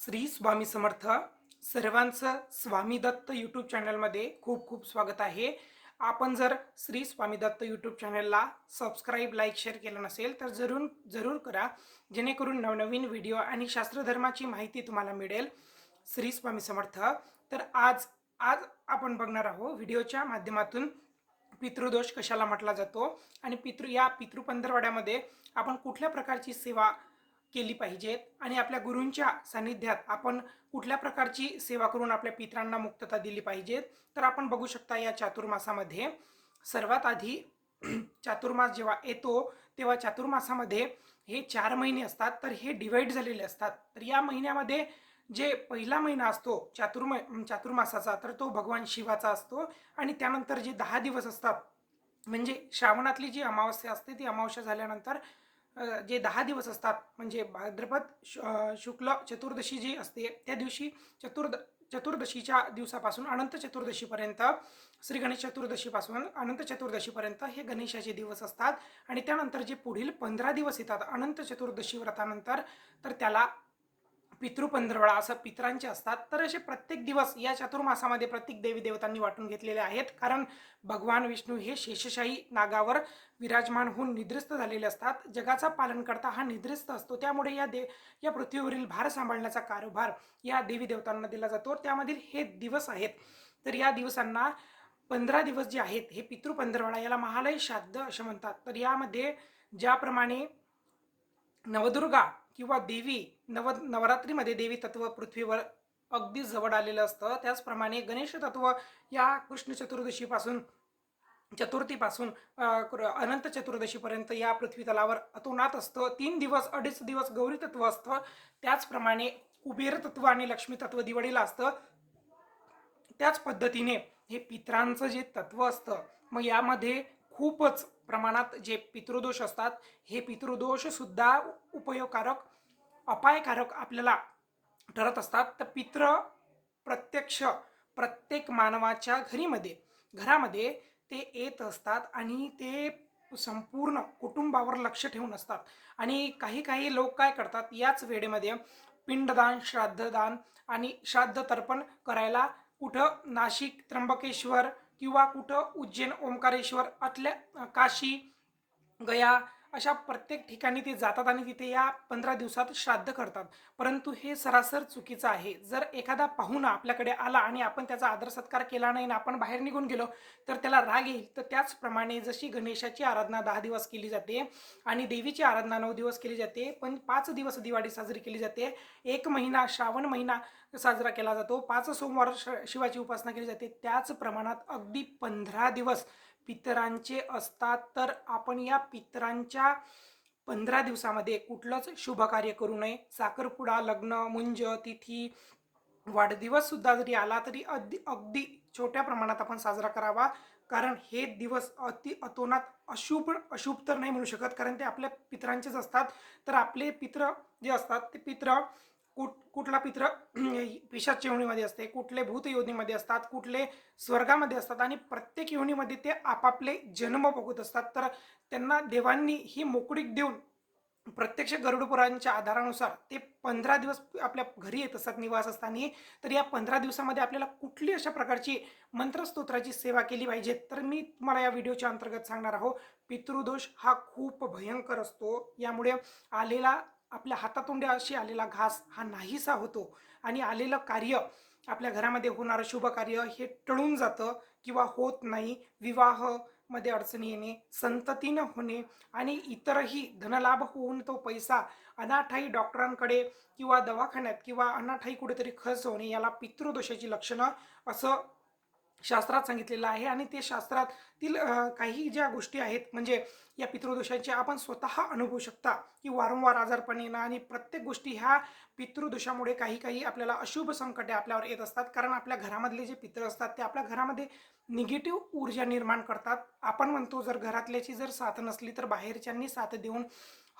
श्री स्वामी समर्थ सर्वांचं स्वामी दत्त यूट्यूब चॅनलमध्ये खूप खूप स्वागत आहे. आपण जर श्री स्वामी दत्त यूट्यूब चॅनलला सबस्क्राईब लाईक शेअर केलं नसेल तर जरूर जरूर करा. जेणेकरून नवनवीन व्हिडिओ आणि शास्त्रधर्माची माहिती तुम्हाला मिळेल. श्री स्वामी समर्थ. तर आज आज आपण बघणार आहोत व्हिडिओच्या माध्यमातून पितृदोष कशाला म्हटला जातो आणि पितृ या पितृपंधरवाड्यामध्ये आपण कुठल्या प्रकारची सेवा केली पाहिजेत. आणि आपल्या गुरूंच्या सानिध्यात आपण कुठल्या प्रकारची सेवा करून आपल्या पितरांना मुक्तता दिली पाहिजेत तर आपण बघू शकता या चातुर्मासामध्ये. सर्वात आधी चातुर्मास जेव्हा येतो तेव्हा चातुर्मासामध्ये हे चार महिने असतात तर हे डिवाईड झालेले असतात. तर या महिन्यामध्ये जे पहिला महिना असतो चातुर्म चातुर्मासाचा तर तो भगवान शिवाचा असतो. आणि त्यानंतर जे दहा दिवस असतात म्हणजे श्रावणातली जी अमावस्या असते ती अमावस्या झाल्यानंतर जे दहा दिवस असतात म्हणजे भाद्रपद शुक्ल चतुर्दशी जी असते त्या दिवशी चतुर्द चतुर्दशीच्या दिवसापासून अनंत चतुर्दशीपर्यंत श्री गणेश चतुर्दशीपासून अनंत चतुर्दशीपर्यंत हे गणेशाचे दिवस असतात. आणि त्यानंतर जे पुढील पंधरा दिवस येतात अनंत चतुर्दशी व्रतानंतर तर त्याला पितृपंधरवडा असं पितरांचे असतात तर असे प्रत्येक दिवस या चातुर्मासामध्ये प्रत्येक देवी देवतांनी वाटून घेतलेले आहेत. कारण भगवान विष्णू हे शेषशाही नागावर विराजमान होऊन निद्रिस्त झालेले असतात. जगाचा पालन करता हा निद्रिस्त असतो. त्यामुळे या दे या पृथ्वीवरील भार सांभाळण्याचा कारभार या देवी देवतांना दिला जातो. त्यामधील हे दिवस आहेत. तर या दिवसांना पंधरा दिवस जे आहेत हे पितृपंधरवाडा याला महालय श्राद्ध असे म्हणतात. तर यामध्ये ज्याप्रमाणे नवदुर्गा किंवा देवी नव नवरात्रीमध्ये देवी तत्व पृथ्वीवर अगदी जवळ आलेलं असतं. त्याचप्रमाणे गणेश तत्व या कृष्ण चतुर्दशीपासून चतुर्थीपासून क्र- अनंत चतुर्दशीपर्यंत या पृथ्वी तलावर अतोनात असतं. तीन दिवस अडीच दिवस गौरी तत्व असतं. त्याचप्रमाणे कुबेर तत्व आणि लक्ष्मी तत्व दिवाळीला असतं. त्याच पद्धतीने हे पित्रांचं जे तत्व असतं मग यामध्ये खूपच प्रमाणात जे पितृदोष असतात हे पितृदोष सुद्धा उपयोगकारक अपायकारक आपल्याला ठरत असतात. तर पित्र प्रत्यक्ष प्रत्येक मानवाच्या घरीमध्ये घरामध्ये ते येत असतात आणि ते संपूर्ण कुटुंबावर लक्ष ठेवून असतात. आणि काही काही लोक काय करतात याच वेळेमध्ये पिंडदान श्राद्धदान आणि श्राद्ध तर्पण करायला कुठं नाशिक त्र्यंबकेश्वर किंवा कुठं उज्जैन ओंकारेश्वर आतल्या काशी गया अशा प्रत्येक ठिकाणी ते जातात आणि तिथे या पंधरा दिवसात श्राद्ध करतात. परंतु हे सरासर चुकीचं आहे. जर एखादा पाहुणा आपल्याकडे आला आणि आपण त्याचा आदर सत्कार केला नाही आणि आपण बाहेर निघून गेलो तर त्याला राग येईल. तर त्याचप्रमाणे जशी गणेशाची आराधना दहा दिवस केली जाते आणि देवीची आराधना नऊ दिवस केली जाते पण पाच दिवस दिवाळी साजरी केली जाते. एक महिना श्रावण महिना साजरा केला जातो. पाच सोमवार श- शिवाची उपासना केली जाते. त्याच प्रमाणात अगदी पंधरा दिवस पितरांचे असतात तर आपण या पितरांच्या पंधरा दिवसामध्ये कुठलंच शुभ कार्य करू नये. साखरपुडा लग्न मुंज तिथी वाढदिवस सुद्धा जरी आला तरी अगदी अगदी छोट्या प्रमाणात आपण साजरा करावा. कारण हे दिवस अति अतोनात अशुभ अशुभ तर नाही म्हणू शकत. कारण ते आपल्या पितरांचेच असतात. तर आपले पित्र जे असतात ते पित्र कुठ कुठला पित्र पिशाच योनीमध्ये असते कुठले भूत योनीमध्ये असतात कुठले स्वर्गामध्ये असतात आणि प्रत्येक योनीमध्ये ते आपापले जन्म बघत असतात. तर त्यांना देवांनी ही मोकळीक देऊन प्रत्यक्ष गरुडपुरांच्या आधारानुसार ते पंधरा दिवस आपल्या घरी येत असतात निवासस्थानी तर या पंधरा दिवसामध्ये आपल्याला कुठली अशा प्रकारची मंत्रस्तोत्राची सेवा केली पाहिजे? तर मी तुम्हाला या व्हिडिओच्या अंतर्गत सांगणार आहोत पितृदोष हा खूप भयंकर असतो. यामुळे आलेला आपल्या हातातोंड्याशी अशी आलेला घास हा नाहीसा होतो आणि आलेलं कार्य आपल्या घरामध्ये होणारं शुभ कार्य हे टळून जातं किंवा होत नाही. विवाहमध्ये अडचणी येणे संतती न होणे आणि इतरही धनलाभ होऊन तो पैसा अनाठाई डॉक्टरांकडे किंवा दवाखान्यात किंवा अनाठाई कुठेतरी खर्च होणे याला पितृदोषाची लक्षणं असं शास्त्रात सांगितलेलं आहे आणि ते शास्त्रातील काही ज्या गोष्टी आहेत म्हणजे या पितृदोषांचे आपण स्वतः अनुभवू शकता की वारंवार आजारपण येणं आणि प्रत्येक गोष्टी ह्या पितृदोषामुळे काही काही आपल्याला अशुभ संकटे आपल्यावर येत असतात. कारण आपल्या घरामधले जे पितृ असतात ते आपल्या घरामध्ये निगेटिव्ह ऊर्जा निर्माण करतात. आपण म्हणतो जर घरातल्याची जर साथ नसली तर बाहेरच्यांनी साथ देऊन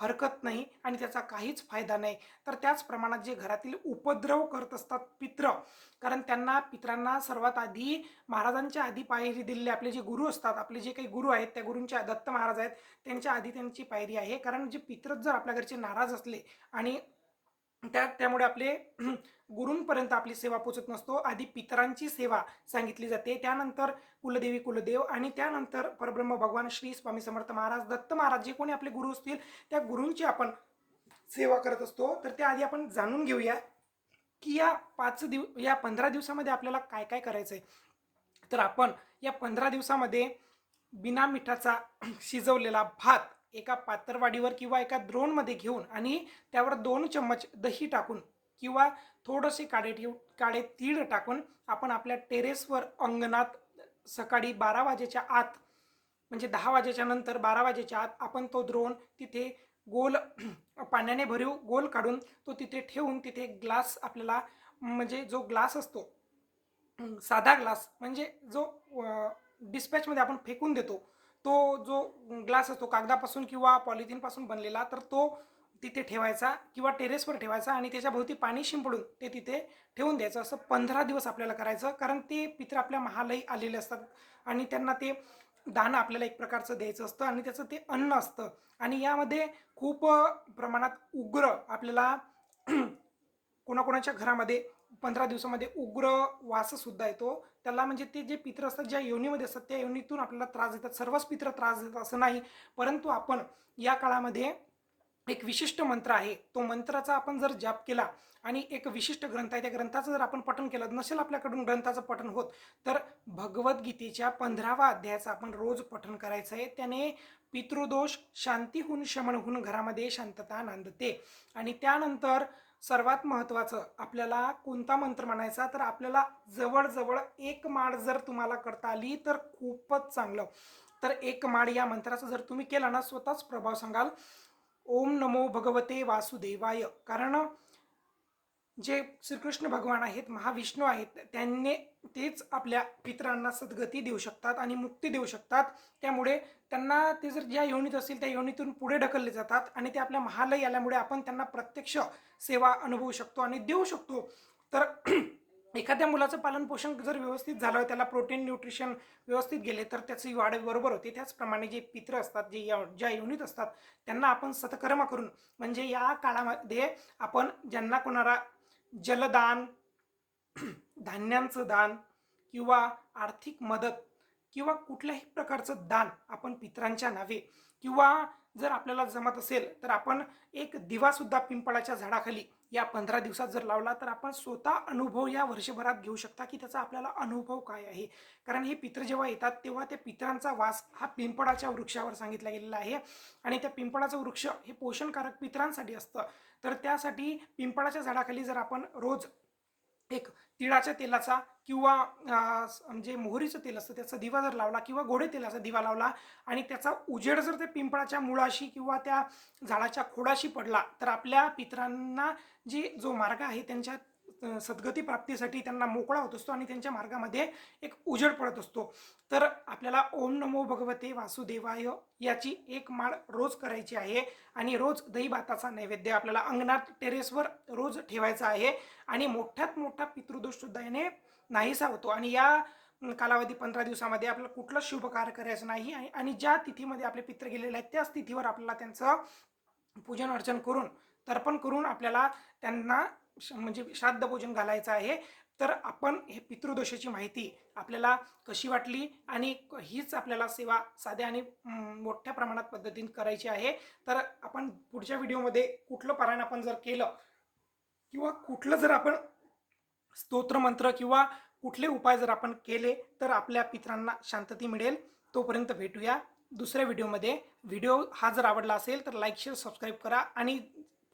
हरकत नाही आणि त्याचा काहीच फायदा नाही. तर त्याच प्रमाणात जे घरातील उपद्रव करत असतात पित्र कारण त्यांना पित्रांना सर्वात आधी महाराजांच्या आधी पायरी दिलेले आपले जे गुरु असतात आपले जे काही गुरु आहेत त्या गुरूंच्या दत्त महाराज आहेत त्यांच्या आधी त्यांची पायरी आहे. कारण जे पित्र जर आपल्या घरचे नाराज असले आणि त्या त्यामुळे आपले गुरूंपर्यंत आपली सेवा पोचत नसतो. आधी पितरांची सेवा सांगितली जाते. त्यानंतर कुलदेवी कुलदेव आणि त्यानंतर परब्रह्म भगवान श्री स्वामी समर्थ महाराज दत्त महाराज जे कोणी आपले गुरु असतील त्या गुरूंची आपण सेवा करत असतो. तर त्या आधी आपण जाणून घेऊया की या पाच दिव या पंधरा दिवसामध्ये आपल्याला काय काय करायचं आहे तर आपण या पंधरा दिवसामध्ये बिना मिठाचा शिजवलेला भात एका पातरवाडीवर किंवा एका द्रोणमध्ये घेऊन आणि त्यावर दोन चम्मच दही टाकून किंवा थोडंसे काडे ठेव काळे तीळ टाकून आपण आपल्या टेरेसवर अंगणात सकाळी बारा वाजेच्या आत म्हणजे दहा वाजेच्या नंतर बारा वाजेच्या आत आपण तो द्रोण तिथे गोल पाण्याने भरीव गोल काढून तो तिथे ठेवून तिथे ग्लास आपल्याला म्हणजे जो ग्लास असतो साधा ग्लास म्हणजे जो डिस्पॅचमध्ये आपण फेकून देतो तो जो ग्लास असतो कागदापासून किंवा पॉलिथिनपासून बनलेला तर तो तिथे ठेवायचा किंवा टेरेसवर ठेवायचा आणि त्याच्याभोवती पाणी शिंपडून ते तिथे ठेवून द्यायचं. असं पंधरा दिवस आपल्याला करायचं कारण ते पित्र आपल्या महालयी आलेले असतात आणि त्यांना ते दान आपल्याला एक प्रकारचं द्यायचं असतं आणि त्याचं ते अन्न असतं. आणि यामध्ये खूप प्रमाणात उग्र आपल्याला कोणाकोणाच्या घरामध्ये पंधरा दिवसामध्ये उग्र वाससुद्धा येतो. त्याला म्हणजे ते जे पित्र असतात ज्या योनीमध्ये असतात त्या योनीतून आपल्याला त्रास देतात. सर्वच पित्र त्रास देतात असं नाही. परंतु आपण या काळामध्ये एक विशिष्ट मंत्र आहे. तो मंत्राचा आपण जर जाप केला आणि एक विशिष्ट ग्रंथ आहे त्या ग्रंथाचं जर आपण पठण केलं नसेल आपल्याकडून ग्रंथाचं पठण होत तर भगवद्गीतेच्या पंधरावा अध्यायाचं आपण रोज पठण करायचं आहे. त्याने पितृदोष शांतीहून शमनहून घरामध्ये शांतता नांदते. आणि त्यानंतर सर्वात महत्त्वाचं आपल्याला कोणता मंत्र म्हणायचा? तर आपल्याला जवळजवळ एक माळ जर तुम्हाला करता आली तर खूपच चांगलं. तर एक माळ या मंत्राचा जर तुम्ही केला ना स्वतःच प्रभाव सांगाल. ओम नमो भगवते वासुदेवाय. कारण जे श्रीकृष्ण भगवान आहेत महाविष्णू आहेत त्यांनी तेच आपल्या पितरांना सद्गती देऊ शकतात आणि मुक्ती देऊ शकतात. त्यामुळे त्यांना ते जर ज्या योनीत असतील त्या योनीतून पुढे ढकलले जातात आणि ते आपल्या महालय आल्यामुळे आपण त्यांना प्रत्यक्ष सेवा अनुभवू शकतो आणि देऊ शकतो. तर एखाद्या मुलाचं पालनपोषण जर व्यवस्थित झालं त्याला प्रोटीन न्यूट्रिशन व्यवस्थित गेले तर त्याची वाढ बरोबर होते. त्याचप्रमाणे जे पित्र असतात जे या ज्या युनिट असतात त्यांना आपण सतकर्म करून म्हणजे या काळामध्ये आपण ज्यांना कोणाला जलदान धान्यांचं दान किंवा आर्थिक मदत किंवा कुठल्याही प्रकारचं दान आपण पितरांच्या नावे किंवा जर आपल्याला जमत असेल तर आपण एक दिवासुद्धा पिंपळाच्या झाडाखाली या पंधरा दिवसात जर लावला तर आपण स्वतः अनुभव या वर्षभरात घेऊ शकता की त्याचा आपल्याला अनुभव काय आहे. कारण हे पित्र जेव्हा येतात तेव्हा त्या पितरांचा वास हा पिंपळाच्या वृक्षावर सांगितला गेलेला आहे आणि त्या पिंपळाचं वृक्ष हे पोषणकारक पितरांसाठी असतं. तर त्यासाठी पिंपळाच्या झाडाखाली जर आपण रोज एक तिळाच्या तेलाचा किंवा म्हणजे मोहरीचं तेल असतं त्याचा दिवा जर लावला किंवा गोडे तेलाचा दिवा लावला आणि त्याचा उजेड जर त्या पिंपळाच्या मुळाशी किंवा त्या झाडाच्या खोडाशी पडला तर आपल्या पितरांना जी जो मार्ग आहे त्यांच्या सद्गती प्राप्तीसाठी त्यांना मोकळा होत असतो आणि त्यांच्या मार्गामध्ये एक उजेड पडत असतो. तर आपल्याला ओम नमो भगवते वासुदेवाय याची एक माळ रोज करायची आहे आणि रोज दही भाताचा नैवेद्य आपल्याला अंगणात टेरेसवर रोज ठेवायचा आहे आणि मोठ्यात मोठा पितृदोष सुद्धा याने नाहीसा होतो. आणि या कालावधी पंधरा दिवसामध्ये आपल्याला कुठलं शुभ कार्य करायचं नाही आणि- आणि ज्या तिथीमध्ये आपले पित्र गेलेले आहेत त्याच तिथीवर आपल्याला त्यांचं पूजन अर्चन करून तर्पण करून आपल्याला त्यांना म्हणजे श्राद्ध भोजन घालायचं आहे तर आपण हे पितृदोषाची माहिती आपल्याला कशी वाटली आणि हीच आपल्याला सेवा साध्या आणि मोठ्या प्रमाणात पद्धतीने करायची आहे. तर आपण पुढच्या व्हिडिओमध्ये कुठलं पारायण आपण जर केलं किंवा कुठलं जर आपण स्तोत्रमंत्र किंवा कुठले उपाय जर आपण केले तर आपल्या पित्रांना शांतती मिळेल. तोपर्यंत भेटूया दुसऱ्या व्हिडिओमध्ये. व्हिडिओ हा जर आवडला असेल तर लाईक शेअर सबस्क्राईब करा आणि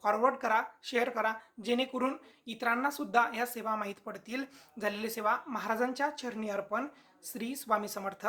फॉरवर्ड करा शेअर करा. जेणेकरून इतरांना सुद्धा या सेवा माहीत पडतील. झालेली सेवा महाराजांच्या चरणी अर्पण. श्री स्वामी समर्थ.